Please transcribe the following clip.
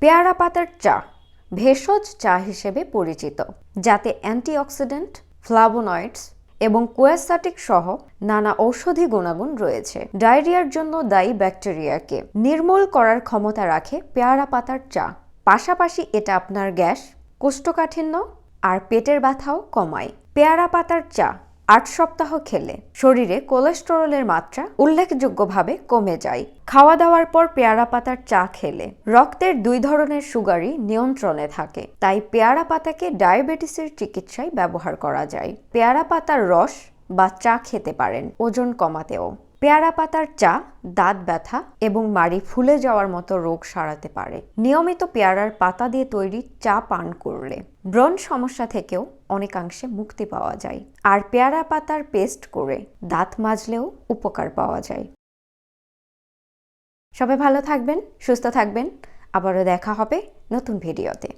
পেয়ারা পাতার চা, ভেষজ চা হিসেবে পরিচিত, যাতে অ্যান্টিঅক্সিডেন্ট, ফ্লাভোনয়েডস এবং কোয়াসাটিক সহ নানা ঔষধি গুণাগুণ রয়েছে। ডায়রিয়ার জন্য দায়ী ব্যাকটেরিয়াকে নির্মূল করার ক্ষমতা রাখে পেয়ারা পাতার চা। পাশাপাশি এটা আপনার গ্যাস, কোষ্ঠকাঠিন্য আর পেটের ব্যথাও কমায়। পেয়ারা পাতার চা আট সপ্তাহ খেলে। শরীরে কোলেস্টেরলের মাত্রা উল্লেখযোগ্যভাবে কমে যায়। খাওয়া দাওয়ার পর পেয়ারা পাতার চা খেলে। রক্তের দুই ধরনের সুগারই নিয়ন্ত্রণে থাকে, তাই পেয়ারা পাতাকে ডায়াবেটিসের চিকিৎসায় ব্যবহার করা যায়। পেয়ারা পাতার রস বা চা খেতে পারেন, ওজন কমাতেও। পেয়ারা পাতার চা, দাঁত ব্যথা এবং মাড়ি ফুলে যাওয়ার মতো রোগ সারাতে পারে। নিয়মিত পেয়ারার পাতা দিয়ে তৈরি চা পান করলে ব্রণ সমস্যা থেকেও অনেকাংশে মুক্তি পাওয়া যায়। আর পেয়ারা পাতার পেস্ট করে দাঁত মাজলেও উপকার পাওয়া যায়। সবাই ভালো থাকবেন, সুস্থ থাকবেন। আবারও দেখা হবে নতুন ভিডিওতে।